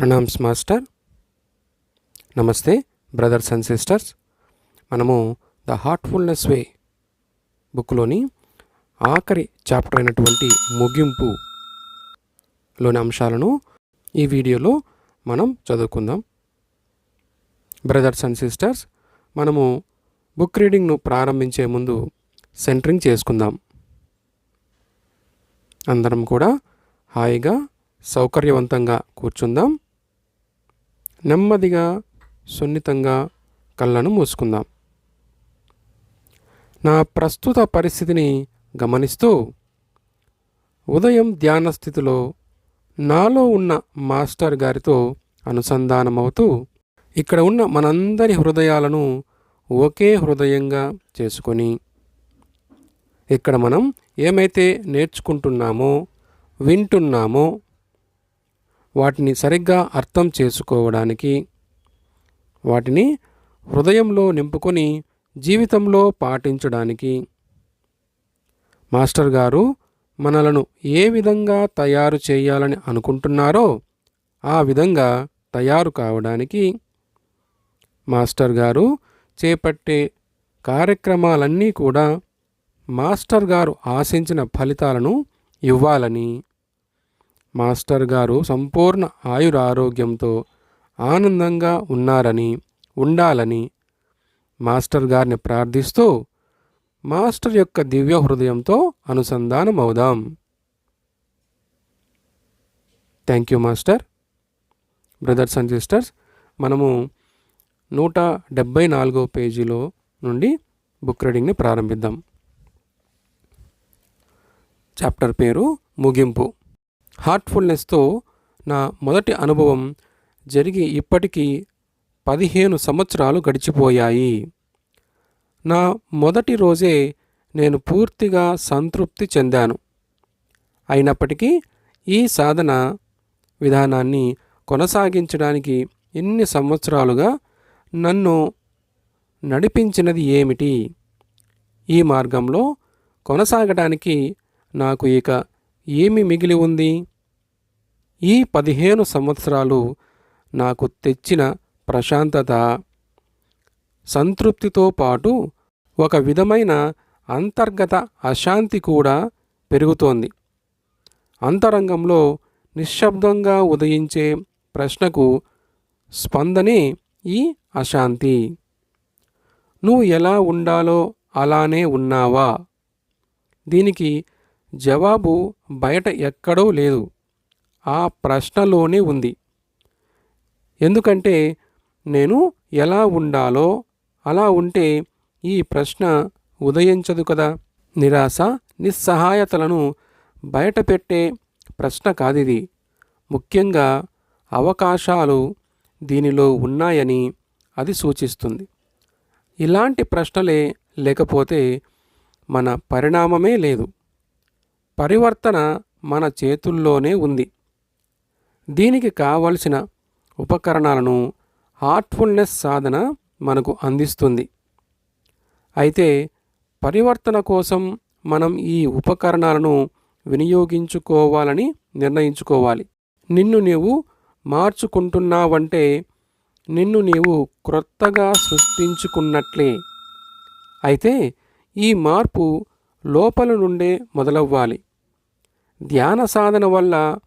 Pranams master. నమస్తే brothers and sisters. మనము the Heartfulness way బుక్లోని ఆఖరి చాప్టర్ అయినటువంటి ముగింపు లోని అంశాలను ఈ వీడియోలో మనం చదువుకుందాం. బ్రదర్స్ అండ్ సిస్టర్స్ మనము బుక్ రీడింగ్ను ప్రారంభించే ముందు సెంటరింగ్ చేసుకుందాం. అందరం కూడా హాయిగా సౌకర్యవంతంగా కూర్చుందాం. నెమ్మదిగా సున్నితంగా కళ్ళను మూసుకుందాం. నా ప్రస్తుత పరిస్థితిని గమనిస్తూ ఉదయం ధ్యాన స్థితిలో నాలో ఉన్న మాస్టర్ గారితో అనుసంధానమవుతూ ఇక్కడ ఉన్న మనందరి హృదయాలను ఒకే హృదయంగా చేసుకొని ఇక్కడ మనం ఏమైతే నేర్చుకుంటున్నామో వింటున్నామో వాటిని సరిగ్గా అర్థం చేసుకోవడానికి వాటిని హృదయంలో నింపుకొని జీవితంలో పాటించడానికి. మాస్టర్ గారు మనలను ఏ విధంగా తయారు చేయాలని అనుకుంటున్నారో ఆ విధంగా తయారు కావడానికి మాస్టర్ గారు చేపట్టే కార్యక్రమాలన్నీ కూడా మాస్టర్ గారు ఆశించిన ఫలితాలను ఇవ్వాలని మాస్టర్ గారు సంపూర్ణ ఆయురారోగ్యంతో ఆనందంగా ఉన్నారని ఉండాలని మాస్టర్ గారిని ప్రార్థిస్తూ మాస్టర్ యొక్క దివ్య హృదయంతో అనుసంధానం అవుదాం thank you master. Brothers and sisters మనము నూట డెబ్భై నాలుగో పేజీలో నుండి బుక్ రీడింగ్ని ప్రారంభిద్దాం. చాప్టర్ పేరు ముగింపు. హార్ట్ఫుల్నెస్తో నా మొదటి అనుభవం జరిగి ఇప్పటికీ పదిహేను సంవత్సరాలు గడిచిపోయాయి. నా మొదటి రోజే నేను పూర్తిగా సంతృప్తి చెందాను. అయినప్పటికీ ఈ సాధన విధానాన్ని కొనసాగించడానికి ఎన్ని సంవత్సరాలుగా నన్ను నడిపించినది ఏమిటి? ఈ మార్గంలో కొనసాగడానికి నాకు ఇక ఏమి మిగిలి ఉంది? ఈ పదిహేను సంవత్సరాలు నాకు తెచ్చిన ప్రశాంతత సంతృప్తితో పాటు ఒక విధమైన అంతర్గత అశాంతి కూడా పెరుగుతోంది. అంతరంగంలో నిశ్శబ్దంగా ఉదయించే ప్రశ్నకు స్పందనే ఈ అశాంతి. నువ్వు ఎలా ఉండాలో అలానే ఉన్నావా? దీనికి జవాబు బయట ఎక్కడో లేదు. ఆ ప్రశ్నలోనే ఉంది. ఎందుకంటే నేను ఎలా ఉండాలో అలా ఉంటే ఈ ప్రశ్న ఉదయించదు కదా. నిరాశ నిస్సహాయతలను బయటపెట్టే ప్రశ్న కాదిది. ముఖ్యంగా అవకాశాలు దీనిలో ఉన్నాయని అది సూచిస్తుంది. ఇలాంటి ప్రశ్నలే లేకపోతే మన పరిణామమే లేదు. పరివర్తన మన చేతుల్లోనే ఉంది. దీనికి కావలసిన ఉపకరణాలను హార్ట్ఫుల్నెస్ సాధన మనకు అందిస్తుంది. అయితే పరివర్తన కోసం మనం ఈ ఉపకరణాలను వినియోగించుకోవాలని నిర్ణయించుకోవాలి. నిన్ను నీవు మార్చుకుంటున్నావంటే నిన్ను నీవు క్రొత్తగా సృష్టించుకున్నట్లే. అయితే ఈ మార్పు లోపల నుండే మొదలవ్వాలి. ధ్యాన సాధన వల్ల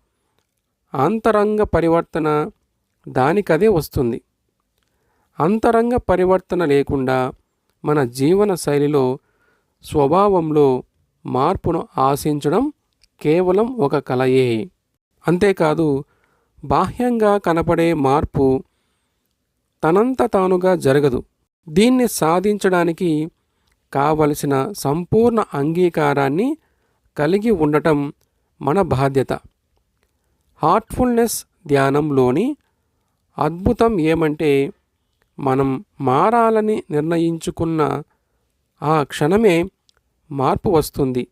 అంతరంగ పరివర్తన దానికదే వస్తుంది. అంతరంగ పరివర్తన లేకుండా మన జీవన శైలిలో స్వభావంలో మార్పును ఆశించడం కేవలం ఒక కలయే. అంతేకాదు బాహ్యంగా కనపడే మార్పు తనంత తానుగా జరగదు. దీన్ని సాధించడానికి కావలసిన సంపూర్ణ అంగీకారాన్ని కలిగి ఉండటం మన బాధ్యత. హార్ట్ఫుల్నెస్ ధ్యానంలోని అద్భుతం ఏమంటే మనం మారాలని నిర్ణయించుకున్న ఆ క్షణమే మార్పు వస్తుంది.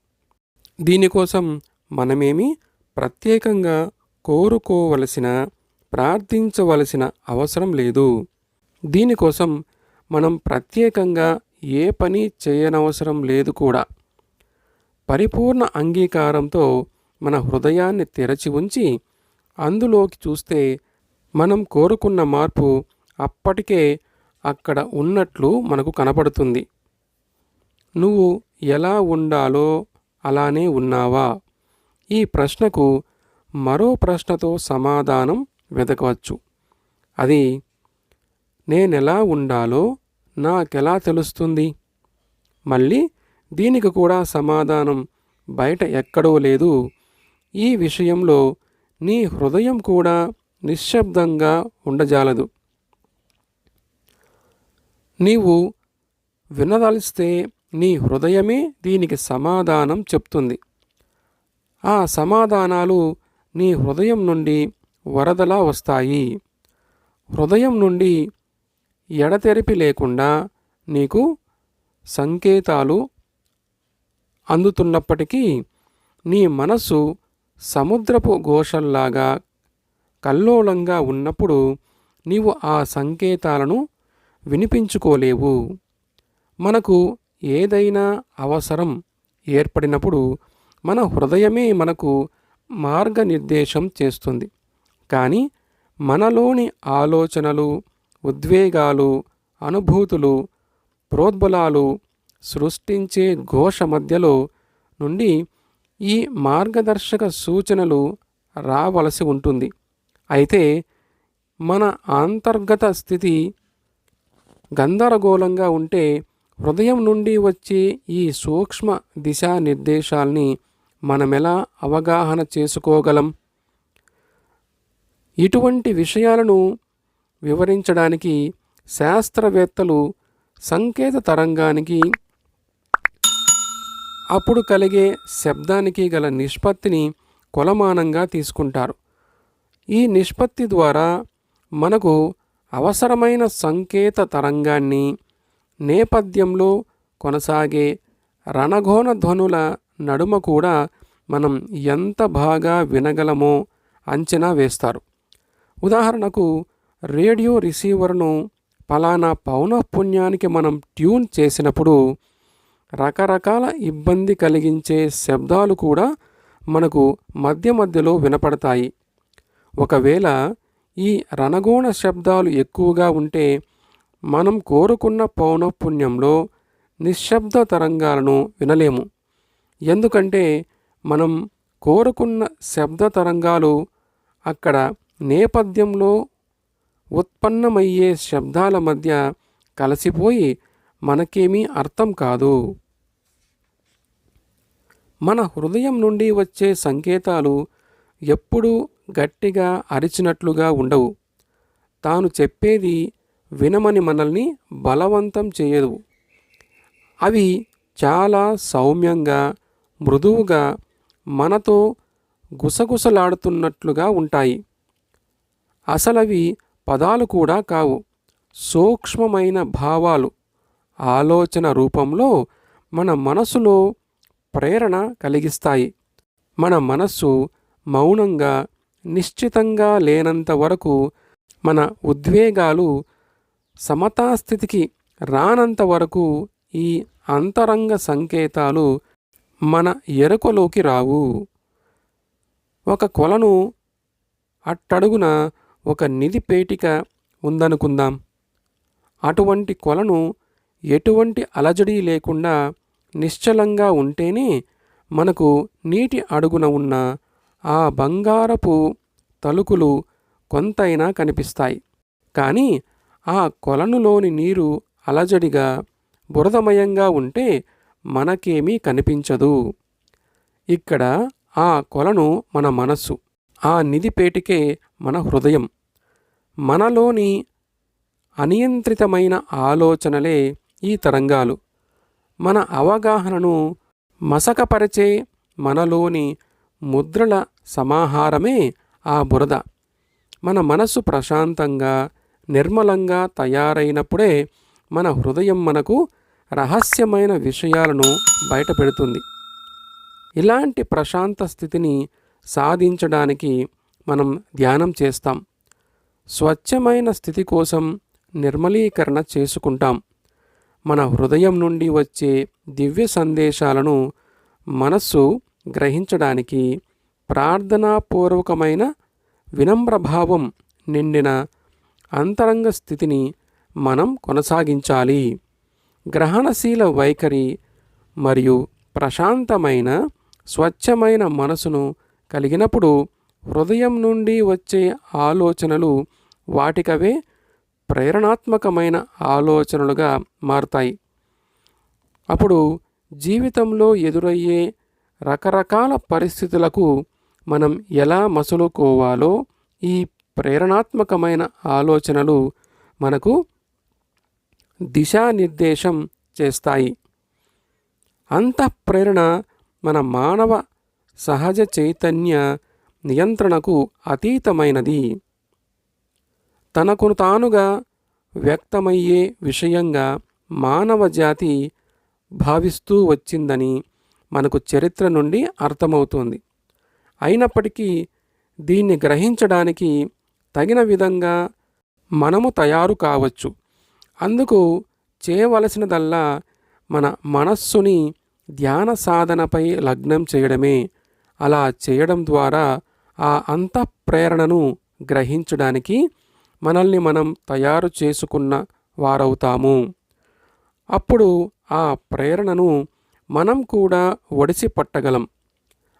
దీనికోసం మనమేమి ప్రత్యేకంగా కోరుకోవలసిన ప్రార్థించవలసిన అవసరం లేదు. దీనికోసం మనం ప్రత్యేకంగా ఏ పని చేయనవసరం లేదు కూడా. పరిపూర్ణ అంగీకారంతో మన హృదయాన్ని తెరచి ఉంచి అందులోకి చూస్తే మనం కోరుకున్న మార్పు అప్పటికే అక్కడ ఉన్నట్లు మనకు కనపడుతుంది. నువ్వు ఎలా ఉండాలో అలానే ఉన్నావా? ఈ ప్రశ్నకు మరో ప్రశ్నతో సమాధానం వెతకవచ్చు. అది నేనెలా ఉండాలో నాకెలా తెలుస్తుంది? మళ్ళీ దీనికి కూడా సమాధానం బయట ఎక్కడో లేదు. ఈ విషయంలో నీ హృదయం కూడా నిశ్శబ్దంగా ఉండజాలదు. నీవు వినదలిస్తే నీ హృదయమే దీనికి సమాధానం చెప్తుంది. ఆ సమాధానాలు నీ హృదయం నుండి వరదలా వస్తాయి. హృదయం నుండి ఎడతెరిపి లేకుండా నీకు సంకేతాలు అందుతున్నప్పటికీ నీ మనసు సముద్రపు ఘోషల్లాగా కల్లోలంగా ఉన్నప్పుడు నీవు ఆ సంకేతాలను వినిపించుకోలేవు. మనకు ఏదైనా అవసరం ఏర్పడినప్పుడు మన హృదయమే మనకు మార్గనిర్దేశం చేస్తుంది. కానీ మనలోని ఆలోచనలు ఉద్వేగాలు అనుభూతులు ప్రోద్బలాలు సృష్టించే ఘోష మధ్యలో నుండి ఈ మార్గదర్శక సూచనలు రావలసి ఉంటుంది. అయితే మన అంతర్గత స్థితి గందరగోళంగా ఉంటే హృదయం నుండి వచ్చే ఈ సూక్ష్మ దిశానిర్దేశాల్ని మనమెలా అవగాహన చేసుకోగలం? ఇటువంటి విషయాలను వివరించడానికి శాస్త్రవేత్తలు సంకేత తరంగానికి అప్పుడు కలిగే శబ్దానికి గల నిష్పత్తిని కొలమానంగా తీసుకుంటారు. ఈ నిష్పత్తి ద్వారా మనకు అవసరమైన సంకేత తరంగాన్ని నేపథ్యంలో కొనసాగే రణఘోణ ధ్వనుల నడుమ కూడా మనం ఎంత బాగా వినగలమో అంచనా వేస్తారు. ఉదాహరణకు రేడియో రిసీవర్ను పలానా పౌనఃపుణ్యానికి మనం ట్యూన్ చేసినప్పుడు రకరకాల ఇబ్బంది కలిగించే శబ్దాలు కూడా మనకు మధ్య మధ్యలో వినపడతాయి. ఒకవేళ ఈ రణగోణ శబ్దాలు ఎక్కువగా ఉంటే మనం కోరుకున్న పౌనఃపుణ్యంలో నిశ్శబ్ద తరంగాలను వినలేము. ఎందుకంటే మనం కోరుకున్న శబ్ద తరంగాలు అక్కడ నేపథ్యంలో ఉత్పన్నమయ్యే శబ్దాల మధ్య కలిసిపోయి మనకేమీ అర్థం కాదు. మన హృదయం నుండి వచ్చే సంకేతాలు ఎప్పుడూ గట్టిగా అరిచినట్లుగా ఉండవు. తాను చెప్పేది వినమని మనల్ని బలవంతం చేయదు. అవి చాలా సౌమ్యంగా మృదువుగా మనతో గుసగుసలాడుతున్నట్లుగా ఉంటాయి. అసలవి పదాలు కూడా కావు. సూక్ష్మమైన భావాలు. ఆలోచన రూపంలో మన మనసులో ప్రేరణ కలిగిస్తాయి. మన మనస్సు మౌనంగా నిశ్చితంగా లేనంత వరకు మన ఉద్వేగాలు సమతాస్థితికి రానంత వరకు ఈ అంతరంగ సంకేతాలు మన ఎరుకలోకి రావు. ఒక కొలను అట్టడుగున ఒక నిధి పేటిక ఉందనుకుందాం. అటువంటి కొలను ఎటువంటి అలజడి లేకుండా నిశ్చలంగా ఉంటేనే మనకు నీటి అడుగున ఉన్న ఆ బంగారపు తలుకులు కొంతైనా కనిపిస్తాయి. కానీ ఆ కొలనులోని నీరు అలజడిగా బురదమయంగా ఉంటే మనకేమీ కనిపించదు. ఇక్కడ ఆ కొలను మన మనస్సు ఆ నిధిపేటికే మన హృదయం. మనలోని అనియంత్రితమైన ఆలోచనలే ఈ తరంగాలు. మన అవగాహనను మసకపరచే మనలోని ముద్రల సమాహారమే ఆ బురద. మన మనస్సు ప్రశాంతంగా నిర్మలంగా తయారైనప్పుడే మన హృదయం మనకు రహస్యమైన విషయాలను బయటపెడుతుంది. ఇలాంటి ప్రశాంత స్థితిని సాధించడానికి మనం ధ్యానం చేస్తాం. స్వచ్ఛమైన స్థితి కోసం నిర్మలీకరణ చేసుకుంటాం. మన హృదయం నుండి వచ్చే దివ్య సందేశాలను మనస్సు గ్రహించడానికి ప్రార్థనాపూర్వకమైన వినమ్రభావం నిండిన అంతరంగ స్థితిని మనం కొనసాగించాలి. గ్రహణశీల వైఖరి మరియు ప్రశాంతమైన స్వచ్ఛమైన మనసును కలిగినప్పుడు హృదయం నుండి వచ్చే ఆలోచనలు వాటికవే ప్రేరణాత్మకమైన ఆలోచనలుగా మారుతాయి. అప్పుడు జీవితంలో ఎదురయ్యే రకరకాల పరిస్థితులకు మనం ఎలా మసులుకోవాలో ఈ ప్రేరణాత్మకమైన ఆలోచనలు మనకు దిశానిర్దేశం చేస్తాయి. అంతఃప్రేరణ మన మానవ సహజ చైతన్య నియంత్రణకు అతీతమైనది. తనకును తానుగా వ్యక్తమయ్యే విషయంగా మానవ జాతి భావిస్తూ వచ్చిందని మనకు చరిత్ర నుండి అర్థమవుతుంది. అయినప్పటికీ దీన్ని గ్రహించడానికి తగిన విధంగా మనము తయారు కావచ్చు. అందుకు చేయవలసినదల్లా మన మనస్సుని ధ్యాన సాధనపై లగ్నం చేయడమే. అలా చేయడం ద్వారా ఆ అంతఃప్రేరణను గ్రహించడానికి మనల్ని మనం తయారు చేసుకున్న వారవుతాము. అప్పుడు ఆ ప్రేరణను మనం కూడా ఒడిసి పట్టగలం.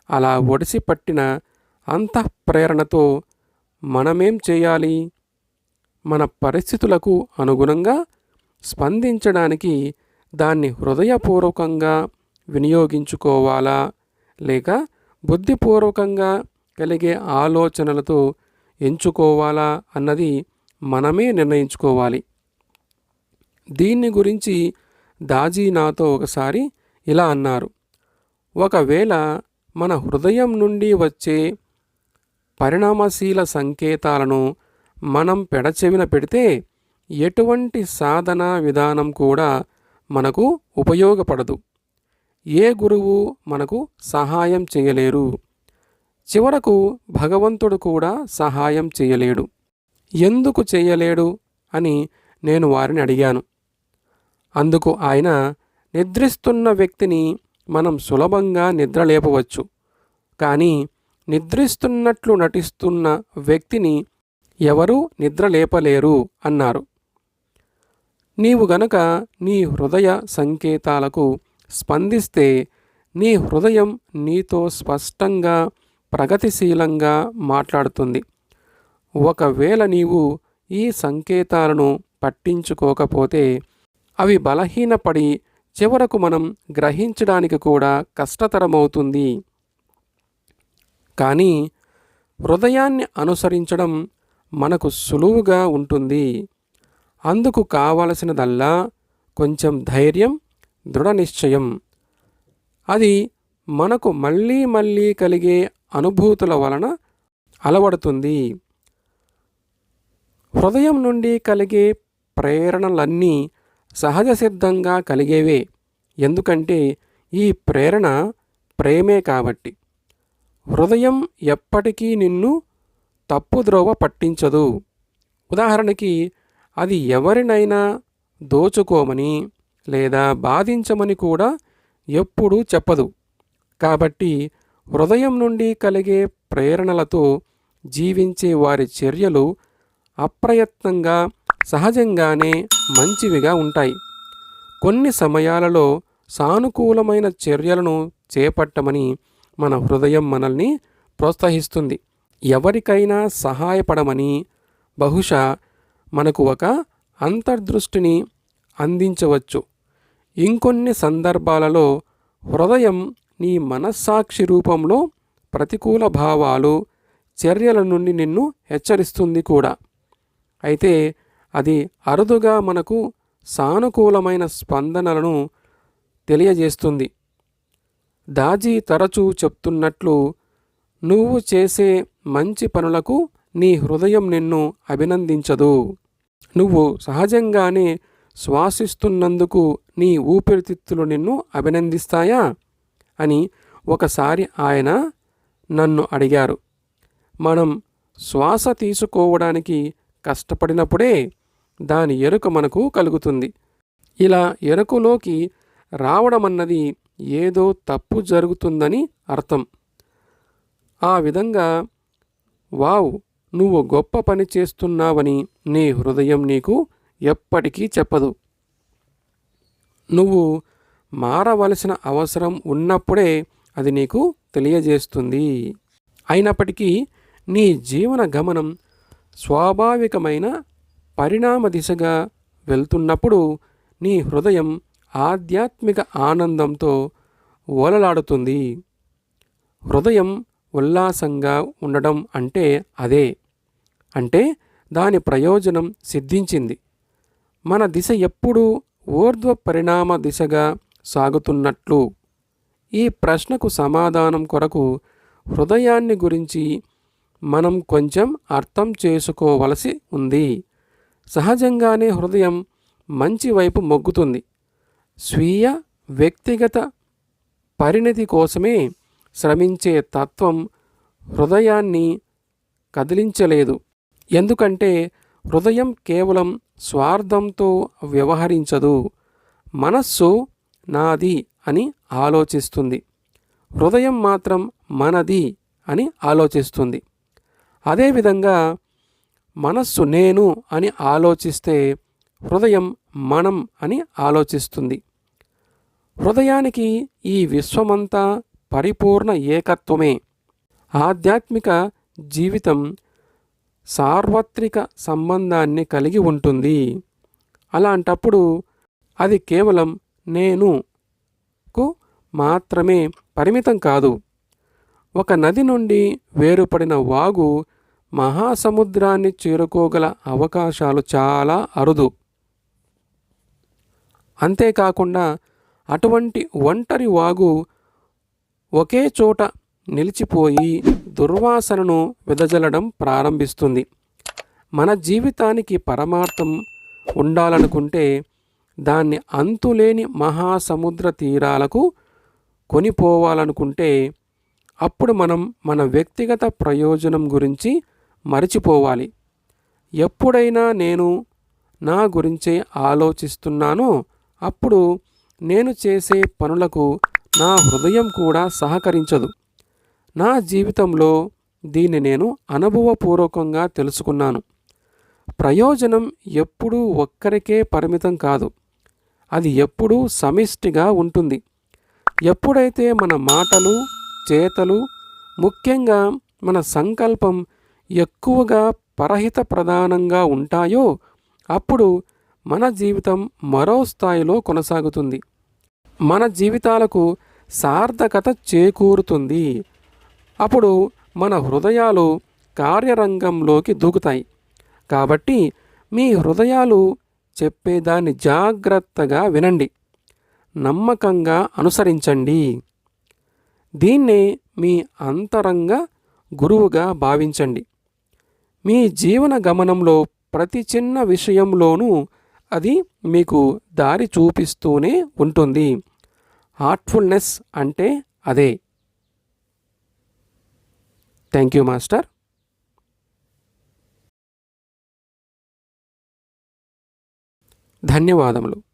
అలా ఒడిసి పట్టిన అంతఃప్రేరణతో మనమేం చేయాలి? మన పరిస్థితులకు అనుగుణంగా స్పందించడానికి దాన్ని హృదయపూర్వకంగా వినియోగించుకోవాలా? లేక బుద్ధిపూర్వకంగా కలిగే ఆలోచనలతో ఎంచుకోవాలా? అన్నది మనమే నిర్ణయించుకోవాలి. దీన్ని గురించి దాజీ నాతో ఒకసారి ఇలా అన్నారు. ఒకవేళ మన హృదయం నుండి వచ్చే పరిణామశీల సంకేతాలను మనం పెడచెవిన పెడితే ఎటువంటి సాధన విధానం కూడా మనకు ఉపయోగపడదు. ఏ గురువు మనకు సహాయం చేయలేరు. చివరకు భగవంతుడు కూడా సహాయం చేయలేడు. ఎందుకు చేయలేడు అని నేను వారిని అడిగాను. అందుకు ఆయన నిద్రిస్తున్న వ్యక్తిని మనం సులభంగా నిద్రలేపవచ్చు. కానీ నిద్రిస్తున్నట్లు నటిస్తున్న వ్యక్తిని ఎవరూ నిద్రలేపలేరు అన్నారు. నీవు గనక నీ హృదయ సంకేతాలకు స్పందిస్తే నీ హృదయం నీతో స్పష్టంగా ప్రగతిశీలంగా మాట్లాడుతుంది. ఒకవేళ నీవు ఈ సంకేతాలను పట్టించుకోకపోతే అవి బలహీనపడి చివరకు మనం గ్రహించడానికి కూడా కష్టతరమవుతుంది. కానీ హృదయాన్ని అనుసరించడం మనకు సులువుగా ఉంటుంది. అందుకు కావలసినదల్లా కొంచెం ధైర్యం దృఢ నిశ్చయం. అది మనకు మళ్ళీ మళ్ళీ కలిగే అనుభూతుల వలన అలవడుతుంది. హృదయం నుండి కలిగే ప్రేరణలన్నీ సహజ సిద్ధంగా కలిగేవే. ఎందుకంటే ఈ ప్రేరణ ప్రేమే కాబట్టి. హృదయం ఎప్పటికీ నిన్ను తప్పుద్రోవ పట్టించదు. ఉదాహరణకి అది ఎవరినైనా దోచుకోమని లేదా బాధించమని కూడా ఎప్పుడూ చెప్పదు. కాబట్టి హృదయం నుండి కలిగే ప్రేరణలతో జీవించే వారి చర్యలు అప్రయత్నంగా సహజంగానే మంచివిగా ఉంటాయి. కొన్ని సమయాలలో సానుకూలమైన చర్యలను చేపట్టమని మన హృదయం మనల్ని ప్రోత్సహిస్తుంది. ఎవరికైనా సహాయపడమని బహుశా మనకు ఒక అంతర్దృష్టిని అందించవచ్చు. ఇంకొన్ని సందర్భాలలో హృదయం నీ మనస్సాక్షి రూపంలో ప్రతికూల భావాలు చర్యల నుండి నిన్ను హెచ్చరిస్తుంది కూడా. అయితే అది అరుదుగా మనకు సానుకూలమైన స్పందనలను తెలియజేస్తుంది. దాజీ తరచూ చెప్తున్నట్లు నువ్వు చేసే మంచి పనులకు నీ హృదయం నిన్ను అభినందించదు. నువ్వు సహజంగానే శ్వాసిస్తున్నందుకు నీ ఊపిరితిత్తులు నిన్ను అభినందిస్తాయా? అని ఒకసారి ఆయన నన్ను అడిగారు. మనం శ్వాస తీసుకోవడానికి కష్టపడినప్పుడే దాని ఎరుక మనకు కలుగుతుంది. ఇలా ఎరుకలోకి రావడమన్నది ఏదో తప్పు జరుగుతుందని అర్థం. ఆ విధంగా వావ్ నువ్వు గొప్ప పని చేస్తున్నావని నీ హృదయం నీకు ఎప్పటికీ చెప్పదు. నువ్వు మారవలసిన అవసరం ఉన్నప్పుడే అది నీకు తెలియజేస్తుంది. అయినప్పటికీ నీ జీవన గమనం స్వాభావికమైన పరిణామ దిశగా వెళ్తున్నప్పుడు నీ హృదయం ఆధ్యాత్మిక ఆనందంతో ఓలలాడుతుంది. హృదయం ఉల్లాసంగా ఉండడం అంటే అదే. అంటే దాని ప్రయోజనం సిద్ధించింది. మన దిశ ఎప్పుడూ ఊర్ధ్వ పరిణామ దిశగా సాగుతున్నట్లు. ఈ ప్రశ్నకు సమాధానం కొరకు హృదయాన్ని గురించి మనం కొంచెం అర్థం చేసుకోవలసి ఉంది. సహజంగానే హృదయం మంచి వైపు మొగ్గుతుంది. స్వీయ వ్యక్తిగత పరిణతి కోసమే శ్రమించే తత్వం హృదయాన్ని కదిలించలేదు. ఎందుకంటే హృదయం కేవలం స్వార్థంతో వ్యవహరించదు. మనస్సు నాది అని ఆలోచిస్తుంది. హృదయం మాత్రం మనది అని ఆలోచిస్తుంది. అదేవిధంగా మనస్సు నేను అని ఆలోచిస్తే హృదయం మనం అని ఆలోచిస్తుంది. హృదయానికి ఈ విశ్వమంతా పరిపూర్ణ ఏకత్వమే. ఆధ్యాత్మిక జీవితం సార్వత్రిక సంబంధాన్ని కలిగి ఉంటుంది. అలాంటప్పుడు అది కేవలం నేనుకు మాత్రమే పరిమితం కాదు. ఒక నది నుండి వేరుపడిన వాగు మహాసముద్రాన్ని చేరుకోగల అవకాశాలు చాలా అరుదు. అంతేకాకుండా అటువంటి ఒంటరి వాగు ఒకే చోట నిలిచిపోయి దుర్వాసనను వెదజల్లడం ప్రారంభిస్తుంది. మన జీవితానికి పరమార్థం ఉండాలనుకుంటే దాన్ని అంతులేని మహాసముద్ర తీరాలకు కొనిపోవాలనుకుంటే అప్పుడు మనం మన వ్యక్తిగత ప్రయోజనం గురించి మరిచిపోవాలి. ఎప్పుడైనా నేను నా గురించే ఆలోచిస్తున్నానో అప్పుడు నేను చేసే పనులకు నా హృదయం కూడా సహకరించదు. నా జీవితంలో దీన్ని నేను అనుభవపూర్వకంగా తెలుసుకున్నాను. ప్రయోజనం ఎప్పుడూ ఒక్కరికే పరిమితం కాదు. అది ఎప్పుడూ సమిష్టిగా ఉంటుంది. ఎప్పుడైతే మన మాటలు చేతలు ముఖ్యంగా మన సంకల్పం ఎక్కువగా పరహిత ప్రధానంగా ఉంటాయో అప్పుడు మన జీవితం మరో స్థాయిలో కొనసాగుతుంది. మన జీవితాలకు సార్థకత చేకూరుతుంది. అప్పుడు మన హృదయాలు కార్యరంగంలోకి దూకుతాయి. కాబట్టి మీ హృదయాలు చెప్పేదాన్ని జాగ్రత్తగా వినండి. నమ్మకంగా అనుసరించండి. దీన్నే మీ అంతరంగ గురువుగా భావించండి. మీ జీవన గమనంలో ప్రతి చిన్న విషయంలోనూ అది మీకు దారి చూపిస్తూనే ఉంటుంది. హార్ట్ఫుల్నెస్ అంటే అదే. థ్యాంక్ యూ మాస్టర్ ధన్యవాదములు.